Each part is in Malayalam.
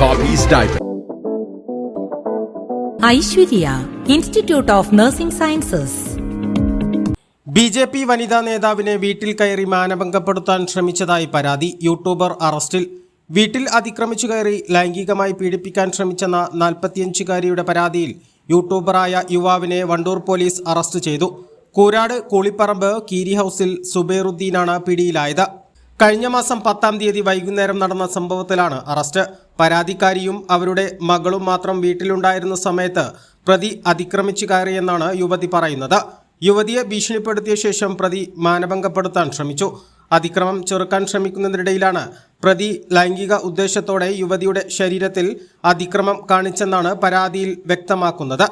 Poppy's diaper. Aishwarya Institute of Nursing Sciences B J P വനിതാ നേതാവിനെ വീട്ടിൽ കയറി മാനഭംഗപ്പെടുത്താൻ ശ്രമിച്ചതായി പരാതി. യൂട്യൂബർ അറസ്റ്റിൽ. വീട്ടിൽ അതിക്രമിച്ചു കയറി ലൈംഗികമായി പീഡിപ്പിക്കാൻ ശ്രമിച്ചെന്ന നാൽപ്പത്തിയഞ്ചുകാരിയുടെ പരാതിയിൽ യൂട്യൂബറായ യുവാവിനെ വണ്ടൂർ പോലീസ് അറസ്റ്റ് ചെയ്തു. കൂരാട് കൂളിപ്പറമ്പ് കീരി ഹൗസിൽ സുബൈറുദ്ദീനാണ് പിടിയിലായത്. കഴിഞ്ഞ മാസം പത്താം തീയതി വൈകുന്നേരം നടന്ന സംഭവത്തിലാണ് അറസ്റ്റ്. പരാതിക്കാരിയും അവരുടെ മകളും മാത്രം വീട്ടിലുണ്ടായിരുന്ന സമയത്ത് പ്രതി അതിക്രമിച്ചു കയറിയെന്നാണ് യുവതി പറയുന്നത്. യുവതിയെ ഭീഷണിപ്പെടുത്തിയ ശേഷം പ്രതി മാനഭംഗപ്പെടുത്താൻ ശ്രമിച്ചു. അതിക്രമം ചെറുക്കാൻ ശ്രമിക്കുന്നതിനിടയിലാണ് പ്രതി ലൈംഗിക ഉദ്ദേശത്തോടെ യുവതിയുടെ ശരീരത്തിൽ അതിക്രമം കാണിച്ചെന്നാണ് പരാതിയിൽ വ്യക്തമാക്കുന്നത്.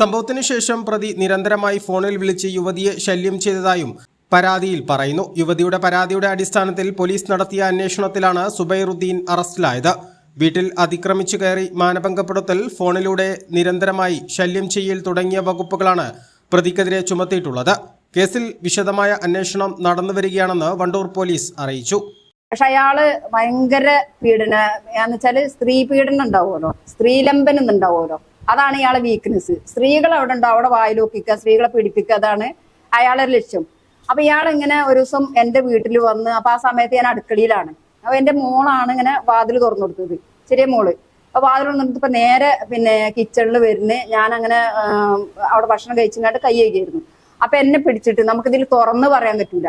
സംഭവത്തിന് ശേഷം പ്രതി നിരന്തരമായി ഫോണിൽ വിളിച്ച് യുവതിയെ ശല്യം ചെയ്തതായും പരാതിയിൽ പറയുന്നു. യുവതിയുടെ പരാതിയുടെ അടിസ്ഥാനത്തിൽ പോലീസ് നടത്തിയ അന്വേഷണത്തിലാണ് സുബൈറുദ്ദീൻ അറസ്റ്റിലായത്. വീട്ടിൽ അതിക്രമിച്ചു കയറി മാനഭംഗപ്പെടുത്തൽ ഫോണിലൂടെ നിരന്തരമായി ശല്യം ചെയ്യൽ തുടങ്ങിയ വകുപ്പുകളാണ് പ്രതിക്കെതിരെ ചുമത്തിയിട്ടുള്ളത്. കേസിൽ വിശദമായ അന്വേഷണം നടന്നുവരികയാണെന്ന് വണ്ടൂർ പോലീസ് അറിയിച്ചു. പക്ഷെ അയാൾ ഭയങ്കര പീഡന വെച്ചാൽ സ്ത്രീ പീഡനം ഉണ്ടാവുമല്ലോ. സ്ത്രീലംബനം ഉണ്ടാവുമല്ലോ. അതാണ് ഇയാളെ വീക്ക്നെസ് സ്ത്രീകൾ അവിടെ ഉണ്ടാവും. അവിടെ വായിലോക്കിക്കുക സ്ത്രീകളെ പീഡിപ്പിക്കുക അതാണ് അയാളെ ലക്ഷ്യം. അപ്പൊ ഇയാൾ ഇങ്ങനെ ഒരു ദിവസം എന്റെ വീട്ടിൽ വന്ന് അപ്പൊ ആ സമയത്ത് ഞാൻ അടുക്കളയിലാണ്. അപ്പൊ എന്റെ മോളാണ് ഇങ്ങനെ വാതിൽ തുറന്നു കൊടുത്തത് ചെറിയ മോൾ. അപ്പൊ വാതിൽ തുറന്നിട്ട് ഇപ്പൊ നേരെ പിന്നെ കിച്ചണിൽ വരുന്ന് ഞാൻ അങ്ങനെ അവിടെ ഭക്ഷണം കഴിച്ചിങ്ങാട്ട് കൈ കഴിക്കായിരുന്നു അപ്പൊ എന്നെ പിടിച്ചിട്ട് നമുക്കിതിൽ തുറന്ന് പറയാൻ പറ്റൂല.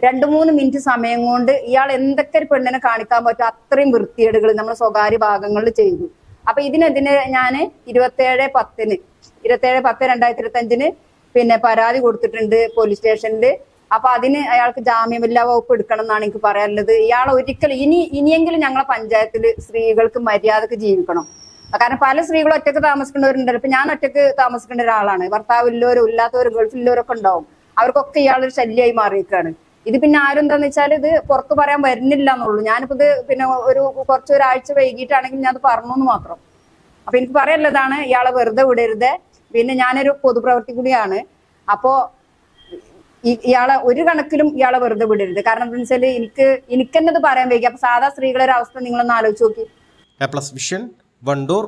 രണ്ടു മൂന്ന് മിനിറ്റ് സമയം കൊണ്ട് ഇയാൾ എന്തൊക്കെ ഒരു പെണ്ണിനെ കാണിക്കാൻ പറ്റും അത്രയും വൃത്തികേടുകൾ നമ്മുടെ സ്വകാര്യ ഭാഗങ്ങളിൽ ചെയ്തു. അപ്പൊ ഇതിനെതിരെ ഞാൻ ഇരുപത്തേഴ് പത്തിന് ഇരുപത്തേഴ് പത്ത് രണ്ടായിരത്തി ഇരുപത്തി അഞ്ചിന് പിന്നെ പരാതി കൊടുത്തിട്ടുണ്ട് പോലീസ് സ്റ്റേഷനിൽ അപ്പൊ അതിന് അയാൾക്ക് ജാമ്യമില്ലാ വകുപ്പ് എടുക്കണം എന്നാണ് എനിക്ക് പറയാനുള്ളത്. ഇയാൾ ഒരിക്കലും ഇനി ഇനിയെങ്കിലും ഞങ്ങളെ പഞ്ചായത്തിൽ സ്ത്രീകൾക്ക് മര്യാദയ്ക്ക് ജീവിക്കണം. കാരണം പല സ്ത്രീകളും ഒറ്റയ്ക്ക് താമസിക്കുന്നവരുണ്ടല്ലോ ഇപ്പൊ ഞാൻ ഒറ്റയ്ക്ക് താമസിക്കേണ്ട ഒരാളാണ്. ഭർത്താവ് ഇല്ലവരും ഇല്ലാത്തവരും ഗൾഫിലുള്ളവരൊക്കെ ഉണ്ടാവും. അവർക്കൊക്കെ ഇയാളൊരു ശല്യമായി മാറിയിരിക്കുകയാണ്. ഇത് പിന്നെ ആരും എന്താന്ന് വെച്ചാൽ ഇത് പുറത്ത് പറയാൻ വരുന്നില്ല എന്നുള്ളൂ. ഞാനിപ്പോ ഇത് പിന്നെ ഒരു കുറച്ച് ഒരാഴ്ച വൈകിട്ടാണെങ്കിൽ ഞാൻ അത് പറഞ്ഞു എന്ന് മാത്രം. അപ്പൊ എനിക്ക് പറയാനുള്ളതാണ് ഇയാളെ വെറുതെ വിടരുത്. പിന്നെ ഞാനൊരു പൊതുപ്രവർത്തി കൂടിയാണ്. അപ്പോ ഇയാളെ ഒരു കണക്കിലും ഇയാളെ വെറുതെ വിടരുത്. കാരണം എന്താ വെച്ചാൽ എനിക്ക് എനിക്കെന്നത് പറയാൻ വയ്ക്കുക അപ്പൊ സാധാ സ്ത്രീകളുടെ ഒരു അവസ്ഥ നിങ്ങളൊന്ന് ആലോചിച്ച് നോക്കി. A plus Vision Wandoor.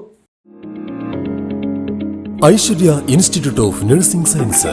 Aishwarya Institute of Nursing Science.